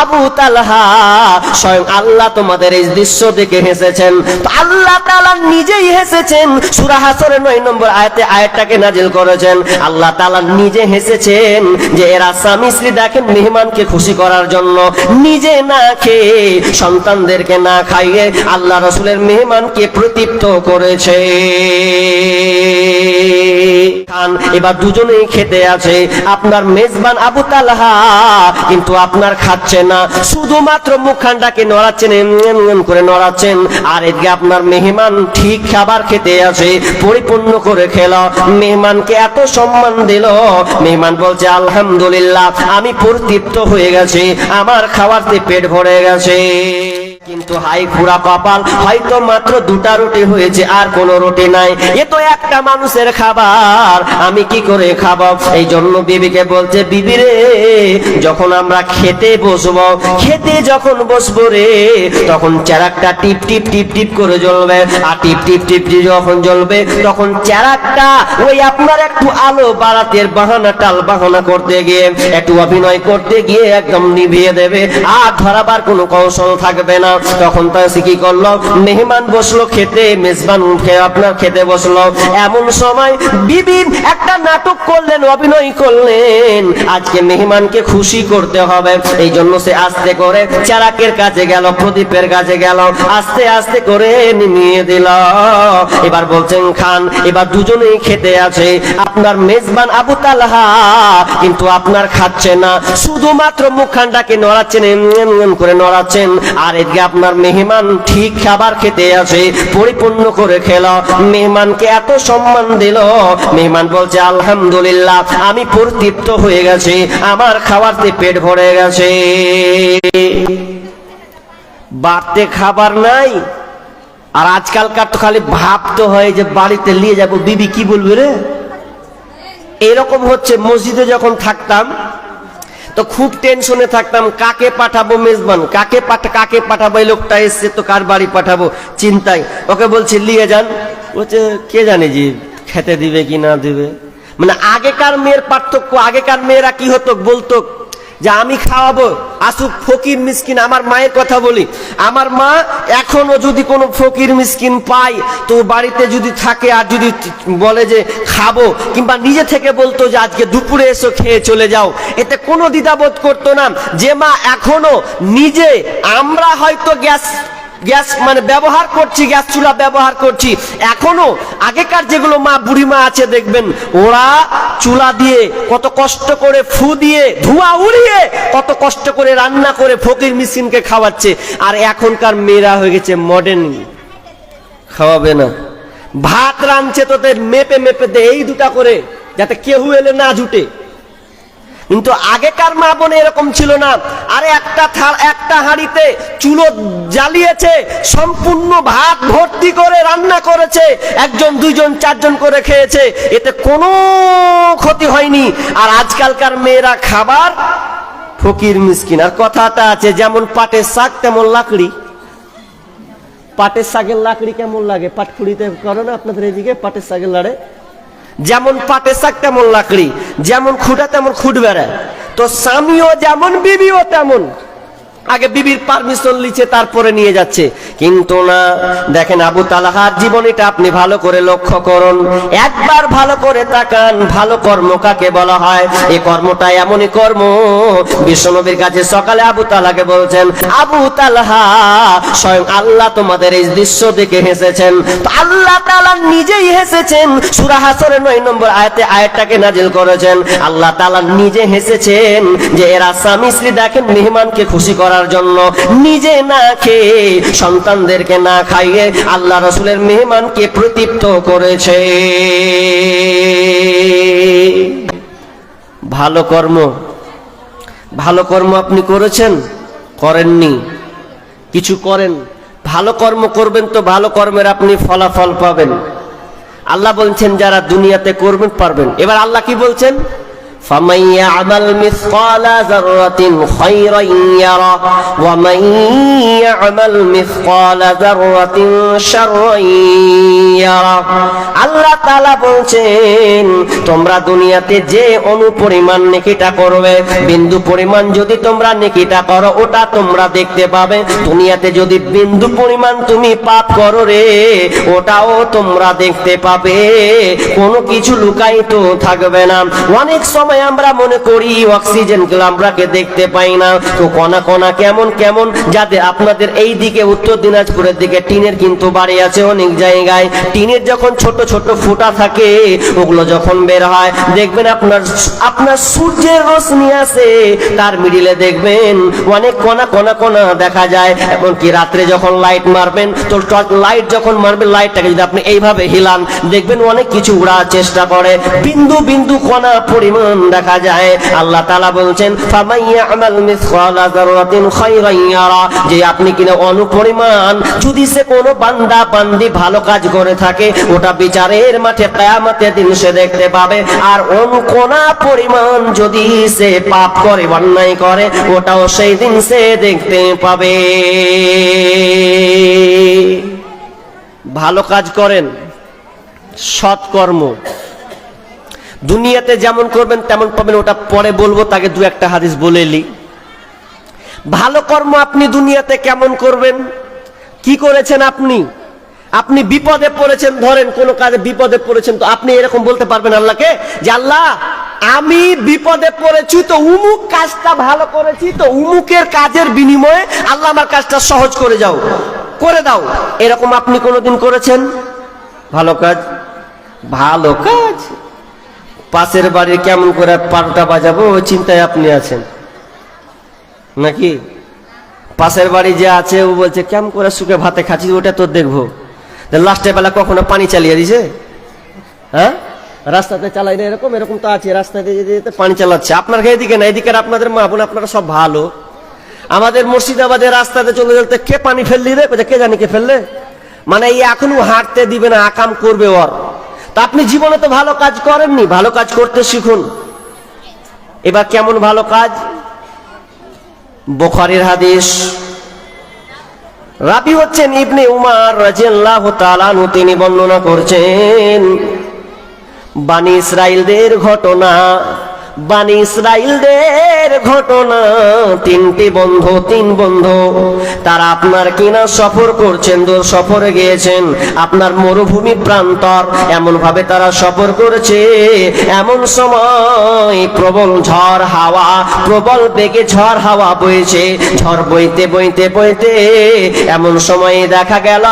আবু তালহা স্বয়ং আল্লাহ তোমাদের এই দৃশ্য দেখে হেসেছেন। আল্লাহ তাআলা নিজেই হেসেছেন। সূরা হাসরের 9 নম্বর আয়াতে আয়াতটাকে নাজিল করেছেন। আল্লাহ তাআলা নিজে হেসেছেন যে এরা স্বামী স্ত্রী দেখেন মেহমানকে খুশি করার জন্য নিজে না খেয়ে সন্তানদেরকে না খাইয়ে আল্লাহ রসুলের মেহমানকে প্রতীপ্ত করেছে। খান, এবার দুজনেই খেতে আছে। আপনার মেজবান আবু তালহা কিন্তু আপনার খাচ্ছে না। শুধুমাত্র মুখখানটাকে নড়াচ্ছেন করে নড়াচ্ছেন। আর এদিকে আপনার মেহমান ঠিক খাবার খেতে আছে পরিপূর্ণ করে খেল। মেহমানকে এত সম্মান দিল। মেহমান বলছে, আলহামদুলিল্লাহ, আমি পরিতৃপ্ত হয়ে গেছি। আমার খাওয়াতে পেট ভরে গেছে। কিন্তু হাই পুরা কপাল, হয়তো মাত্র দুটা রুটি হয়েছে আর কোনো রুটি নাই। এ তো একটা মানুষের খাবার, আমি কি করে খাব? এই জন্য বিবিকে বলছে, বিবি রে, যখন আমরা খেতে বসবো, খেতে যখন বসবো রে, তখন চারাকটা টিপ টিপ টিপ টিপ করে জ্বলবে। আর টিপ টিপ টিপ টিপ যখন জ্বলবে, তখন চারাকটা ওই আপনার একটু আলো বাড়াতে বাহানা, টাল বাহানা করতে গিয়ে, একটু অভিনয় করতে গিয়ে একদম নিভিয়ে দেবে। আর ধরাবার কোনো কৌশল থাকবে না। তখন তো সে কি করল? মেহমান বসল খেতে, মেজবান আপনার খেতে বসল। এমন সময় বিবি একটা নাটক করলেন, অভিনয় করলেন। আজকে মেহমানকে খুশি করতে হবে। এই জন্য সে আস্তে করে চারাকের কাছে গেল, প্রদীপের কাছে গেল। আস্তে আস্তে করে নিয়ে দিল। এবার বলছেন, খান, এবার দুজনেই খেতে আছে। আপনার মেজবান আবু তালহা কিন্তু আপনার খাচ্ছে না। শুধুমাত্র মুখখানটাকে নড়াচ্ছেন করে নড়াচ্ছেন। আর এদিকে আপনার মেহমান ঠিক খাবার খেতে আছে পরিপূর্ণ করে খেল। মেহমানকে এত সম্মান দিল। মেহমান বলছে, আলহামদুলিল্লাহ, আমি পরিতৃপ্ত হয়ে গেছি। আমার খাওয়াতে পেট ভরে গেছে। বাড়তে খাবার নাই। আর আজকালকার তো খালি ভাবতে হয় যে বাড়িতে নিয়ে যাব। বিবি কি বলবে রে? এরকম হচ্ছে। মসজিদে যখন থাকতাম তো খুব টেনশনে থাকতাম, কাকে পাঠাবো মেজবান? কাকে পাঠা কাকে পাঠাবো? এই লোকটা এসছে তো কার বাড়ি পাঠাবো? চিন্তায়। ওকে বলছি, লিয়ে যান। বলছে, কে জানে যে খেতে দিবে কি না দিবে। মানে আগেকার মেয়ের পার্থক্য, আগেকার মেয়েরা কি হতো বলতো যে আমি খাওয়াবো। আসুক ফকির মিসকিন, আমার মায়ের কথা বলি। আমার মা এখনও যদি কোনো ফকির মিসকিন পাই তো বাড়িতে যদি থাকে আর যদি বলে যে খাব, কিংবা নিজে থেকে বলতো যে আজকে দুপুরে এসো, খেয়ে চলে যাও, এতে কোনো দ্বিধাবোধ করতো না। যে মা এখনও নিজে, আমরা হয়তো গ্যাস গ্যাস মানে ব্যবহার করছি, গ্যাস চুলা ব্যবহার করছি। এখনও আগেকার যেগুলো মা বুড়ি মা আছে, দেখবেন, ওরা চুলা দিয়ে কত কষ্ট করে ফু দিয়ে ধোঁয়া উড়িয়ে কত কষ্ট করে রান্না করে ফকির মিসিনকে খাওয়াচ্ছে। আর এখনকার মেয়েরা হয়ে গেছে মডার্ন খাওয়াবে না। ভাত রাঁধছে তোদের, মেপে মেপে দে, এই দুটা করে, যাতে কেউ এলে না জুটে। কিন্তু আগেকার মা বোনে এরকম ছিল না। আরে একটা একটা হাঁড়িতে চুলো জ্বালিয়েছে, সম্পূর্ণ ভাত ভর্তি করে রান্না করেছে, একজন, দুইজন, চারজন করে খেয়েছে, এতে কোনো ক্ষতি হয়নি। আর আজকালকার মেয়েরা খাবার ফকির মিসকিন। আর কথাটা আছে, যেমন পাটের শাক, তেমন লাকড়ি। পাটের শাকের লাকড়ি কেমন লাগে? পাটখুড়িতে করো না আপনাদের এদিকে? পাটের শাকের লাড়ে যেমন পাটে শাক তেমন লাকড়ি, যেমন খুঁটা তেমন খুঁট বেড়ায় তো স্বামীও যেমন, বিবিও তেমন। আগে বিবির পারমিশন লিছে তারপরে নিয়ে যাচ্ছে। কিন্তু না, দেখেন আবু তালাহার জীবনীটা আপনি ভালো করে লক্ষ্য করুন। একবার ভালো করে তাকান, ভালো কর্ম কাকে বলা হয়? এই কর্মটা এমনই কর্ম, বিশ্বনবীর কাছে সকালে আবু তালাকে বলছেন, আবু তালাহা, স্বয়ং আল্লাহ তোমাদের এই দৃশ্য দেখে হেসেছেন। আল্লাহ তাআলা নিজেই হেসেছেন। সূরা হাসরের 9 নম্বর আয়াতে আয়াতটাকে নাজিল করেছেন। আল্লাহ তাআলা নিজে হেসেছেন যে, এরা স্বামী স্ত্রী দেখেন, মেহমানকে খুশি করার জন্য নিজে না খেয়ে সন্তানদেরকে না খাইয়ে আল্লাহ রসুলের মেহমানকে প্রতীপ্ত করেছে। ভালো কর্ম। ভালো কর্ম আপনি করেছেন? করেননি। কিছু করেন। ভালো কর্ম করবেন তো ভালো কর্মের আপনি ফলাফল পাবেন। আল্লাহ বলছেন, যারা দুনিয়াতে করবেন, পারবেন। এবার আল্লাহ কি বলছেন? فمن يعمل مثقال ذرة خيرا يره ومن يعمل مثقال ذرة شرا يره আল্লাহ তাআলা বলছেন তোমরা দুনিয়াতে যে অনুপরিমাণ নেকিটা করবে বিন্দু পরিমাণ যদি তোমরা নেকিটা করো ওটা তোমরা দেখতে পাবে দুনিয়াতে যদি বিন্দু পরিমাণ তুমি পাপ করো রে ওটাও তোমরা দেখতে পাবে কোনো কিছু লুকায়িত থাকবে না অনেক সময় আমরা মনে করি অক্সিজেনগুলো আমরাকে দেখতে পাই না। তো কণা কণা কেমন কেমন, যাতে আপনাদের এই দিকে উত্তর দিনাজপুরের দিকে টিনের কিন্তু বাড়ি আছে অনেক জায়গায়। টিনের যখন ছোট ছোট ফুটা থাকে, ওগুলো যখন বের হয়, দেখবেন আপনার আপনার সূর্যের রশ্মি আছে তার মিডিলে দেখবেন অনেক কণা কণা কণা দেখা যায়। এমনকি রাত্রে যখন লাইট মারবেন, তো লাইট যখন মারবেন লাইটটাকে যদি আপনি এইভাবে হিলান, দেখবেন অনেক কিছু উড়ার চেষ্টা করে। বিন্দু বিন্দু কণা পরিমাণ দেখা যায়। আল্লাহ তাআলা বলছেন যে আপনি কিনা অনুপরিমাণ, যদি সে কোনো বান্দা বান্দি ভালো কাজ করে থাকে, ওটা বিচারের মাঠে কিয়ামতের দিন সে দেখতে পাবে। আর অনুকোনা পরিমাণ যদি সে পাপ করে, অন্যায় করে, ওটাও সেই দিন সে দেখতে পাবে। ভালো কাজ করেন সৎকর্ম দুনিয়াতে যেমন করবেন, তেমন পাবেন। ওটা পরে বলব, তাকে দু একটা হাদিস বলে এলি। ভালো কর্ম আপনি দুনিয়াতে কেমন করবেন? কি করেছেন আপনি? আপনি বিপদে পড়েছেন, ধরেন কোন কাজে বিপদে পড়েছেন, তো আপনি এরকম বলতে পারবেন আল্লাহকে যে, আল্লাহ, আমি বিপদে পড়েছি, তো উমুক কাজটা ভালো করেছি, তো উমুকের কাজের বিনিময়ে আল্লাহ আমার কাজটা সহজ করে যাও, করে দাও। এরকম আপনি কোনোদিন করেছেন? ভালো কাজ? ভালো কাজ। পাশের বাড়ির কেমন করে পাল্টা বাজাবো, ওই চিন্তায় আপনি আছেন। নাকি? পাশের বাড়ি যে আছে, ও বলছে, কেমন করে সুখে ভাতে খাচ্ছি ওটা তো দেখব। লাস্টে বেলা কখনো পানি চালিয়ে দিছে? হ্যাঁ? রাস্তাতে চালাই না, এরকম এরকম তো আছে, রাস্তাতে যেতে পানি চালাচ্ছে। আপনার এদিকে না এদিকে আপনাদের মা বোন, আপনারা সব ভালো। আমাদের মুর্শিদাবাদের রাস্তাতে চলে যেতে কে পানি ফেললি রে? কে জানি কে ফেললে? মানে এই এখনও হাঁটতে দিবে না, আকাম করবে ওর। তা আপনি জীবনে তো ভালো কাজ করেননি, ভালো কাজ করতে শিখুন। এবার কেমন ভালো কাজ? বোখারের হাদিস। রাবি হচ্ছেন ইবনে উমার রাজিয়াল্লাহু তাআলা আনহু, তিনি বর্ণনা করছেন, বানি ইসরাইলদের ঘটনা বানি ইসরাইলদের ঘটনা। তিনটি বন্ধু, তিন বন্ধু। তারা আপনার কিনা সফর করছেন, দূর সফরে গিয়েছেন। আপনার মরুভূমি প্রান্তর এমন ভাবে তারা সফর করেছে। এমন সময় প্রবল ঝড় হাওয়া, প্রবল বেগে ঝড় হাওয়া বইছে। ঝড় বইতে বইতে বইতে এমন সময় দেখা গেল,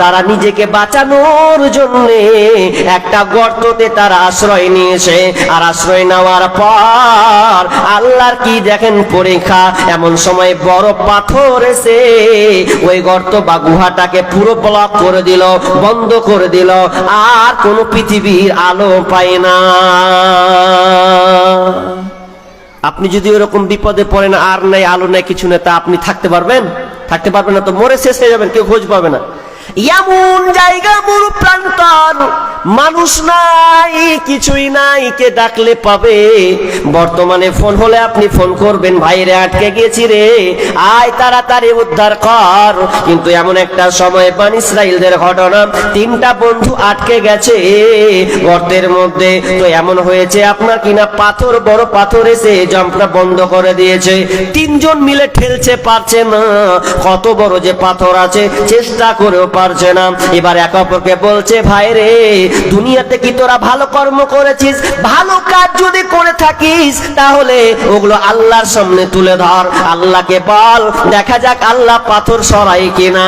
তারা নিজেকে বাঁচানোর জন্য একটা গর্ততে তারা আশ্রয় নিয়েছে। আর আশ্রয় নেওয়ার পর আল্লাহর কি দেখেন পরীক্ষা? এমন সময় বড় পাথর এসে ওই গর্ত বা গুহাটাকে পুরো ব্লক করে দিল, বন্ধ করে দিল। আর কোনো পৃথিবীর আলো পায় না। আপনি যদি ওরকম বিপদে পড়েন, আর নাই, আলো নাই, কিছু নেই, তা আপনি থাকতে পারবেন? থাকতে পারবেন না তো মরে শেষ হয়ে যাবেন, কেউ খোঁজ পাবে না। এমন জায়গা মরু প্রান্তর। মানুষ নাই, কিছুই নাই, কে ডাকলে পাবে? বর্তমানে ফোন হলে আপনি ফোন করবেন, ভাইরে আটকে গেছি রে। আয় তাড়াতাড়ি উদ্ধার কর। কিন্তু এমন একটা সময় বান ইসরাইলদের ঘটনা, তিনটা বন্ধু আটকে গেছে। গর্তের মধ্যে তো এমন হয়েছে, আপনার কিনা পাথর, বড় পাথর এসে জম্পটা বন্ধ করে দিয়েছে। তিনজন মিলে ঠেলছে, পারছে না। কত বড় যে পাথর আছে, চেষ্টা করেও পারছে না। এবার একে অপরকে বলছে, ভাই রে, দুনিয়াতে কি তোরা ভালো কর্ম করেছিস? ভালো কাজ যদি করে থাকিস, তাহলে ওগুলো আল্লাহর সামনে তুলে ধর। আল্লাহকে বল, দেখা যাক আল্লাহ পাথর সরাই কিনা।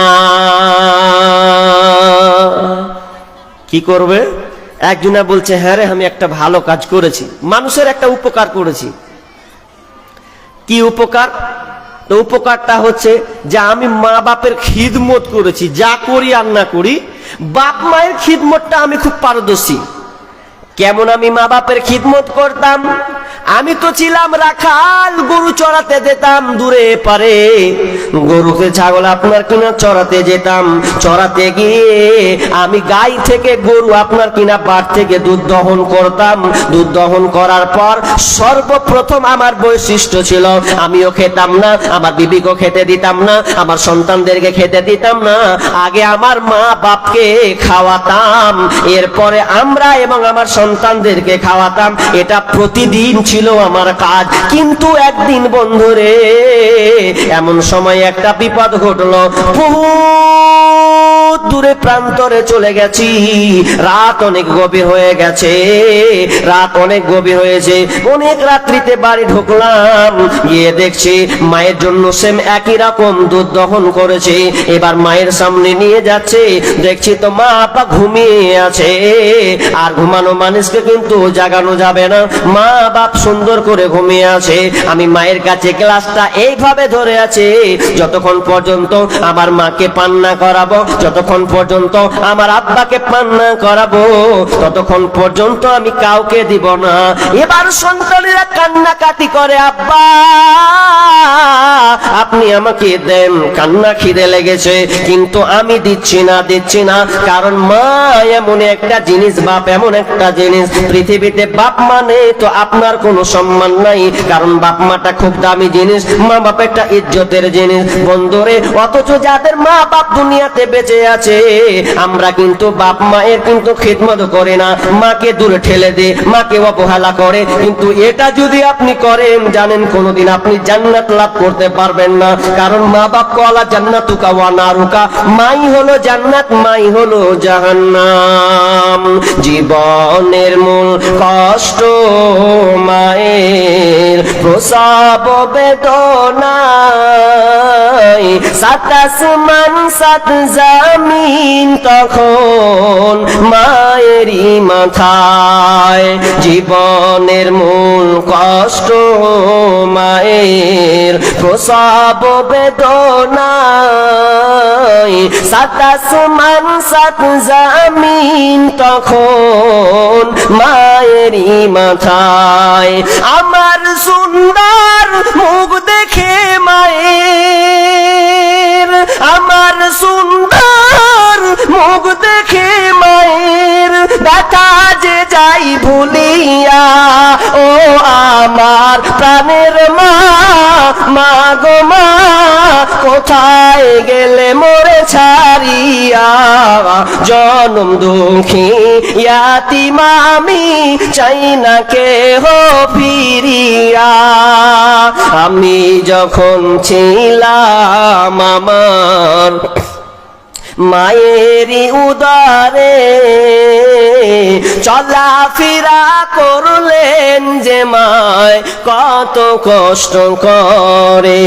কি করবে? একজনা বলছে হ্যাঁ রে, আমি একটা ভালো কাজ করেছি। মানুষের একটা উপকার করেছি। কি উপকার? তো উপকারটা হচ্ছে যে আমি মা বাপের খিদমত করেছি, যা করি আর না করি, বাপ মায়ের খিদমতটা আমি খুব পারদর্শী। কেমন আমি মা বাপের খিদমত করতাম? আমি তো ছিলাম রাখাল, গরু চড়াতে যেতাম দূরে পারে। গরুকে ছাগল আপনার কিনা চড়াতে যেতাম, চড়াতে গিয়ে আমি গাই থেকে গরু আপনার কিনা বাট থেকে দুধ দহন করতাম। দুধ দহন করার পর সর্বপ্রথম আমার বৈশিষ্ট্য ছিল, আমিও খেতাম না, আমার বিবিকেও খেতে দিতাম না, আমার সন্তানদেরকে খেতে দিতাম না। আগে আমার মা বাপকে খাওয়াতাম, এরপরে আমরা এবং আমার সন্তানদেরকে খাওয়াতাম। এটা প্রতিদিন ছিল আমার কাজ। কিন্তু একদিন বন্ধুরে, এমন সময় একটা বিপদ ঘটলো। বহুত দূরে প্রান্তরে চলে গেছি। রাত অনেক গভীর হয়ে গেছে। রাত অনেক গভীর হয়েছে। অনেক রাত্রিতে বাড়ি ঢুকলাম। গিয়ে দেখছি মায়ের জন্য সেম একই রকম দুধ দহন করেছে। এবার মায়ের সামনে নিয়ে যাচ্ছে। দেখছি তো মা আপা ঘুমিয়ে আছে। আর ঘুমানো মানুষকে কিন্তু জাগানো যাবে না। মা বাপ সুন্দর করে ঘুমিয়ে আছে। আমি মায়ের কাছে গ্লাসটা এইভাবে ধরে আছে। যতক্ষণ পর্যন্ত আমার মাকে পান্না করাবো, যতক্ষণ পর্যন্ত আমার আব্বাকে পান্না করাবো, ততক্ষণ পর্যন্ত আমি কাউকে দিব না। এবার সন্তানেরা কান্নাকাটি করে, আব্বা, আপনি আমাকে দেন। কান্না খিদে লেগেছে, কিন্তু আমি দিচ্ছি না দিচ্ছি না। কারণ মা এমন একটা জিনিস, বাপ এমন একটা জিনিস। পৃথিবীতে বাপ মানে তো আপনার কোনো সম্মান নাই। কারণ বাপ মাটা খুব দামি জিনিস, মা বাপ একটা ইজ্জতের জিনিস। বন্ধুরে, অথচ যাদের মা বাপ দুনিয়াতে বেঁচে আছে আমরা কিন্তু বাপ মায়ের কিন্তু খিদমত করে না। মাকে দূরে ঠেলে দে, মাকে অবহেলা করে। কিন্তু এটা যদি আপনি করেন, জানেন কোনোদিন আপনি জান্নাত লাভ করতে পারবেন না। কারণ মা বাপ কলা জান্নাতুকা ওয়া নারুকা মাই হলো জান্নাত, মাই হলো জাহান্নাম। জীবনের মূল কষ্ট মায়ের প্রসব বেদনায় সাত আসমান সাত জামিন তখন মায়েরই মাথায়। জীবনের মূল কষ্ট মায়ের প্রসব বেদনায়। সাত আসমান সাত জামিন তখন মায়েরই মাথায়। আমার সুন্দর যাই ভুলিয়া, ও আমার প্রাণের মা মা গো মা, কোথায় গেলে মোরে ছাড়িয়া? জনম দুঃখী ইয়াতি মামি চাই না কে হো ফিরিয়া। আমি যখন ছিলাম আমার মায়েরই উদারে, চলাফেরা করলেন যে মায় কত কষ্ট করে।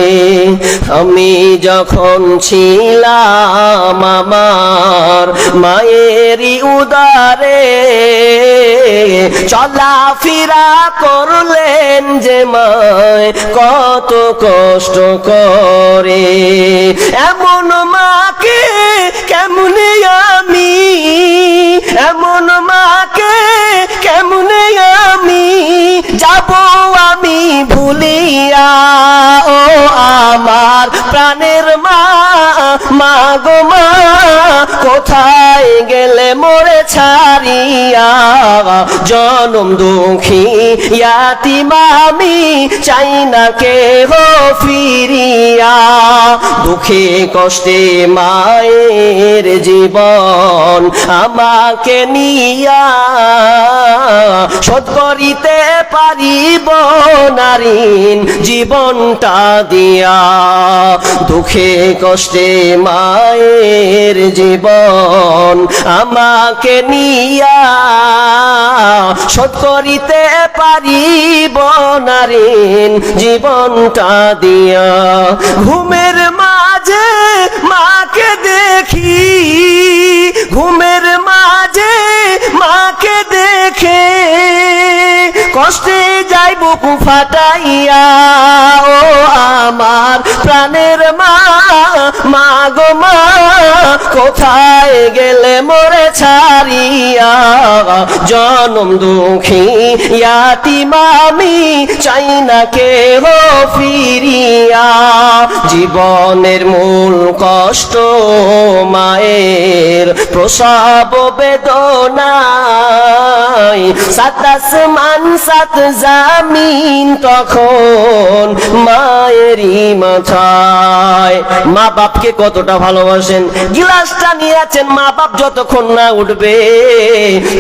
আমি যখন ছিলাম আমার মায়েরই উদারে, চলাফেরা করলেন যে মায় কত কষ্ট করে। এমন ভুলিয়া ও আমার প্রাণের মা মা গো মা কোথায় গেলে মোরে ছাড়িয়া? জনম দুঃখী ইয়াতি মামি চাই না কে হো ফিরিয়া। দুঃখে কষ্টে মায়ের জীবন আমাকে নিয়া। শোধ করিতে পারিব নারীন জীবনটা দিয়া। দুঃখে কষ্টে মায়ের জীবন আমাকে নিয়া শোধ করিতে পারিব নারীন জীবনটা দিয়া। ঘুমের মাঝে মাকে দেখি, ঘুমের মাঝে মাকে দেখে কষ্টে যাই বুকু ফাটাইয়া ও আমার প্রাণের মা মা গো মা, কোথায় গেলে মরে ছাড়িয়া? জনম দুঃখী ইয়াতি মামি চাই না কেহ ফিরিয়া। জীবনের মূল কষ্ট মায়ের প্রসব বেদনায়। সাত আসমান, সাত জামিন তখন মায়েরই মাথায়। মা বাপকে কতটা ভালোবাসেন? গিলাসটা নিয়ে আছেন মা বাপ যতক্ষণ না উঠবে,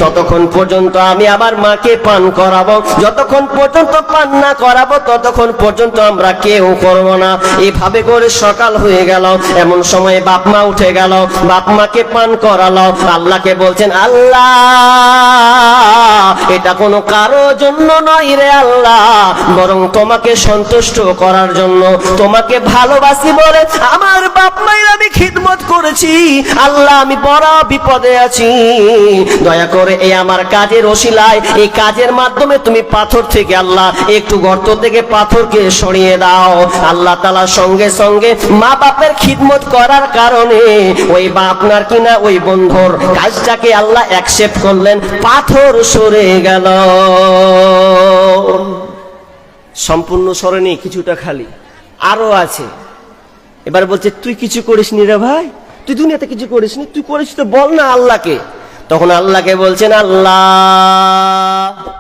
ততক্ষণ পর্যন্ত আমি আমার মাকে পান করাবো। যতক্ষণ পর্যন্ত পান না করাবো, ততক্ষণ পর্যন্ত আমরা কেউ করব না। এভাবে করে সকাল হয়ে গেল। এমন সময় বাপ মা উঠে গেল। বাপ মাকে পান করালো। আল্লাহকে বলছেন, আল্লাহ, এটা কোনো কারও জন্য নয় রে আল্লাহ। বরং তোমাকে সন্তুষ্ট করার জন্য। তোমাকে ভালোবাসি বলে আমার বাপ মায়ের আমি খিদমত করেছি। আল্লাহ, আমি বড় বিপদে আছি। দয়া করে এই আমার কাজের ওসিলায় এই কাজের মাধ্যমে তুমি পাথর থেকে আল্লাহ, একটু গর্ত থেকে পাথরকে সরিয়ে দাও। আল্লাহ তালা সঙ্গে মা বাপের খিদমত করার কারণে ওই বা আপনার কিনা ওই বন্ধুর কাজটাকে আল্লাহ অ্যাকসেপ্ট করলেন, পাথর সরে গেল। সম্পূর্ণ সরেনি কিছুটা খালি। আরও আছে। এবার বলছে, তুই কিছু করিস নি রে ভাই? তুই দুনিয়াতে কিছু করিস নি তুই করিস তো বল না আল্লাহকে। তখন আল্লাহকে বলছেন, আল্লাহ